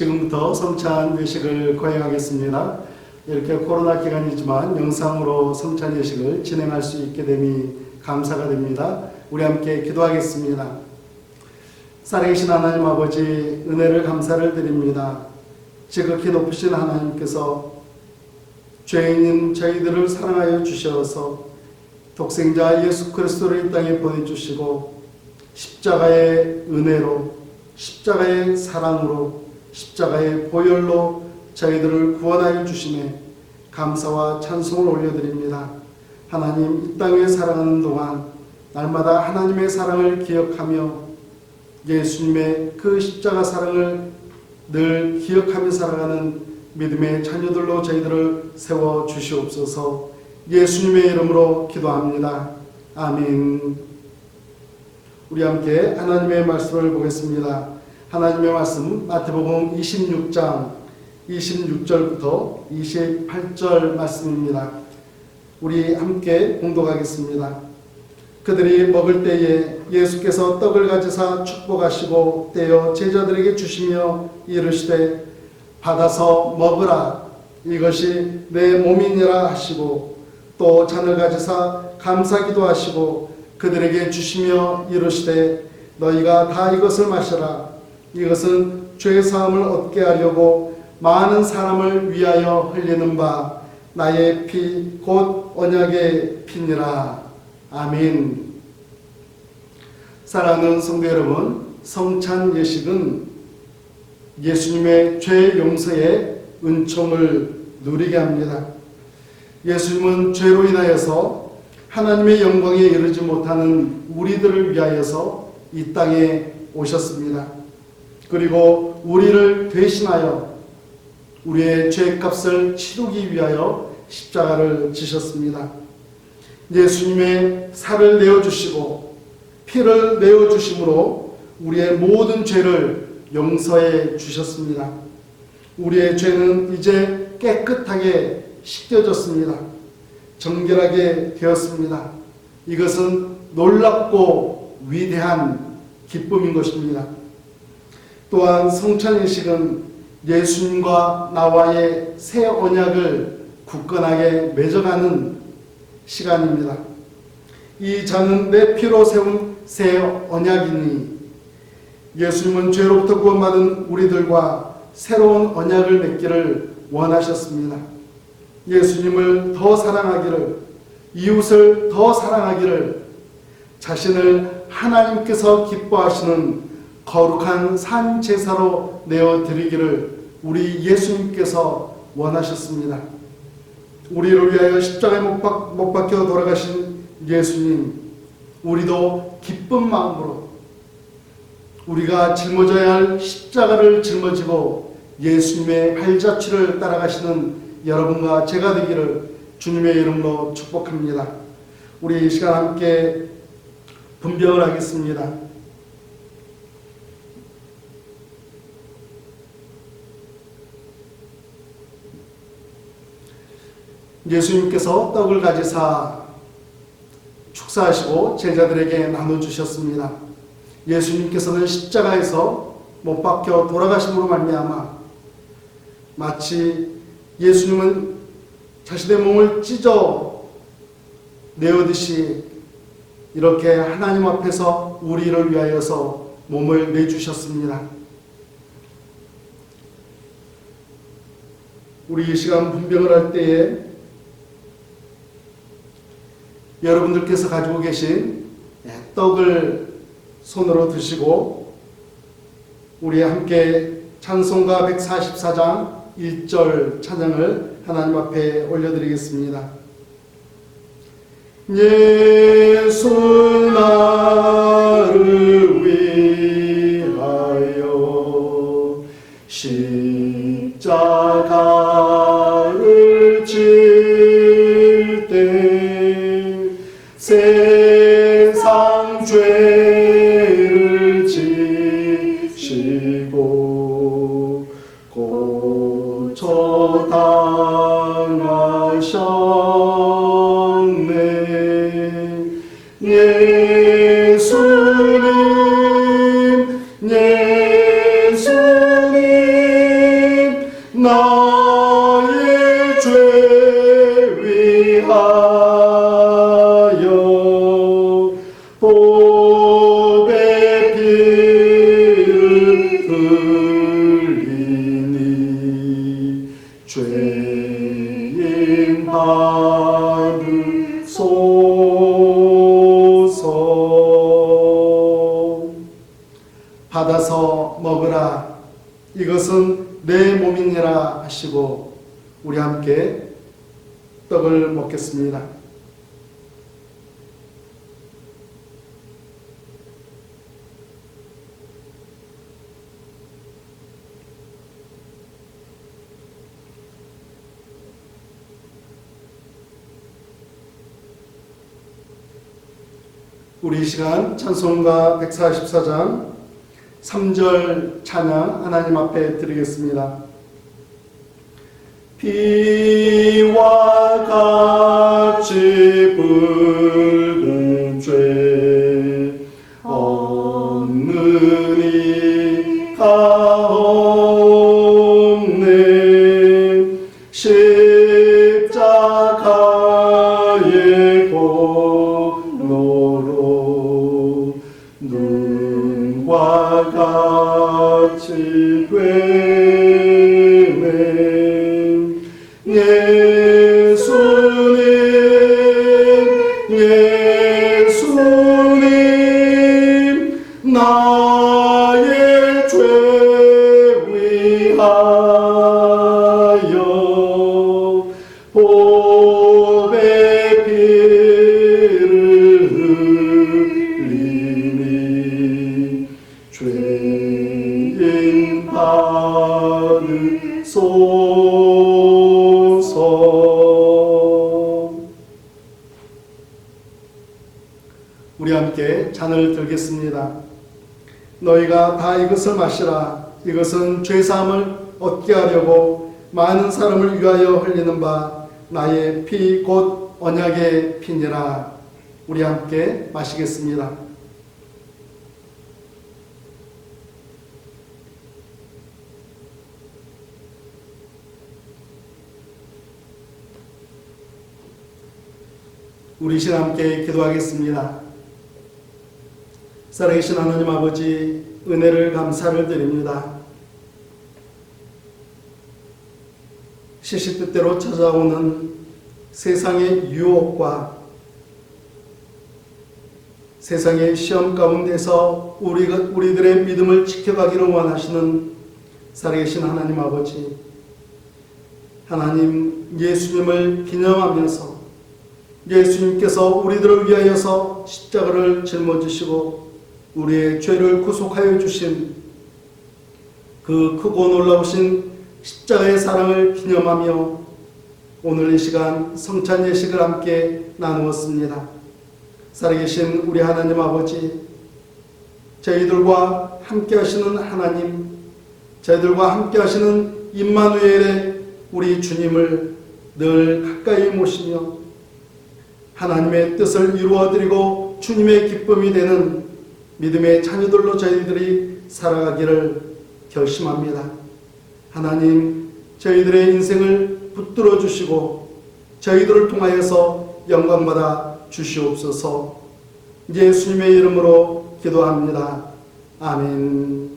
지금부터 성찬 예식을 거행하겠습니다. 이렇게 코로나 기간이지만 영상으로 성찬 예식을 진행할 수 있게 됨이 감사가 됩니다. 우리 함께 기도하겠습니다. 살아계신 하나님 아버지 은혜를 감사를 드립니다. 지극히 높으신 하나님께서 죄인인 저희들을 사랑하여 주셔서 독생자 예수 그리스도를 이 땅에 보내주시고 십자가의 은혜로 십자가의 사랑으로 십자가의 보혈로 저희들을 구원하여 주심에 감사와 찬송을 올려드립니다. 하나님 이 땅에 살아가는 동안 날마다 하나님의 사랑을 기억하며 예수님의 그 십자가 사랑을 늘 기억하며 살아가는 믿음의 자녀들로 저희들을 세워 주시옵소서 예수님의 이름으로 기도합니다. 아멘. 우리 함께 하나님의 말씀을 보겠습니다. 하나님의 말씀 마태복음 26장 26절부터 28절 말씀입니다. 우리 함께 공독하겠습니다. 그들이 먹을 때에 예수께서 떡을 가지사 축복하시고 떼어 제자들에게 주시며 이르시되 받아서 먹으라 이것이 내 몸이니라 하시고 또 잔을 가지사 감사기도 하시고 그들에게 주시며 이르시되 너희가 다 이것을 마셔라 이것은 죄 사함을 얻게 하려고 많은 사람을 위하여 흘리는 바 나의 피 곧 언약의 피니라 아멘. 사랑하는 성도 여러분, 성찬 예식은 예수님의 죄 용서의 은총을 누리게 합니다. 예수님은 죄로 인하여서 하나님의 영광에 이르지 못하는 우리들을 위하여서 이 땅에 오셨습니다. 그리고 우리를 대신하여 우리의 죄값을 치르기 위하여 십자가를 지셨습니다. 예수님의 살을 내어주시고 피를 내어주심으로 우리의 모든 죄를 용서해 주셨습니다. 우리의 죄는 이제 깨끗하게 씻겨졌습니다. 정결하게 되었습니다. 이것은 놀랍고 위대한 기쁨인 것입니다. 또한 성찬의식은 예수님과 나와의 새 언약을 굳건하게 맺어가는 시간입니다. 이 잔은 내 피로 세운 새 언약이니 예수님은 죄로부터 구원받은 우리들과 새로운 언약을 맺기를 원하셨습니다. 예수님을 더 사랑하기를 이웃을 더 사랑하기를 자신을 하나님께서 기뻐하시는 거룩한 산 제사로 내어 드리기를 우리 예수님께서 원하셨습니다. 우리를 위하여 십자가에 못, 박, 못 박혀 돌아가신 예수님, 우리도 기쁜 마음으로 우리가 짊어져야 할 십자가를 짊어지고 예수님의 발자취를 따라가시는 여러분과 제가 되기를 주님의 이름으로 축복합니다. 우리 이 시간 함께 분별을 하겠습니다. 예수님께서 떡을 가지사 축사하시고 제자들에게 나눠주셨습니다. 예수님께서는 십자가에서 못 박혀 돌아가심으로 말미암아 마치 예수님은 자신의 몸을 찢어 내어듯이 이렇게 하나님 앞에서 우리를 위하여서 몸을 내주셨습니다. 우리 이 시간 분병을 할 때에 여러분들께서 가지고 계신 떡을 손으로 드시고 우리 함께 찬송가 144장 1절 찬양을 하나님 앞에 올려드리겠습니다. 예수 나를 위하 세 이것은 내 몸이니라 하시고 우리 함께 떡을 먹겠습니다. 우리 이 시간 찬송가 144장 3절 찬양 하나님 앞에 드리겠습니다. 비와 같이 붉은 죄 십자가의 공 예수님 나의 죄 위하여 보배 피를 흘리니 죄인 받으소 잔을 들겠습니다. 너희가 다 이것을 마시라. 이것은 죄사함을 얻게 하려고 많은 사람을 위하여 흘리는 바 나의 피 곧 언약의 피니라. 우리 함께 마시겠습니다. 우리 신 함께 기도하겠습니다. 살아계신 하나님 아버지 은혜를 감사를 드립니다. 시시때때로 찾아오는 세상의 유혹과 세상의 시험 가운데서 우리가, 우리들의 믿음을 지켜가기를 원하시는 살아계신 하나님 아버지 하나님 예수님을 기념하면서 예수님께서 우리들을 위하여서 십자가를 짊어지시고 우리의 죄를 구속하여 주신 그 크고 놀라우신 십자가의 사랑을 기념하며 오늘 이 시간 성찬 예식을 함께 나누었습니다. 살아계신 우리 하나님 아버지, 저희들과 함께 하시는 하나님, 저희들과 함께 하시는 임마누엘의 우리 주님을 늘 가까이 모시며 하나님의 뜻을 이루어드리고 주님의 기쁨이 되는 믿음의 자녀들로 저희들이 살아가기를 결심합니다. 하나님, 저희들의 인생을 붙들어 주시고 저희들을 통하여서 영광받아 주시옵소서 예수님의 이름으로 기도합니다. 아멘.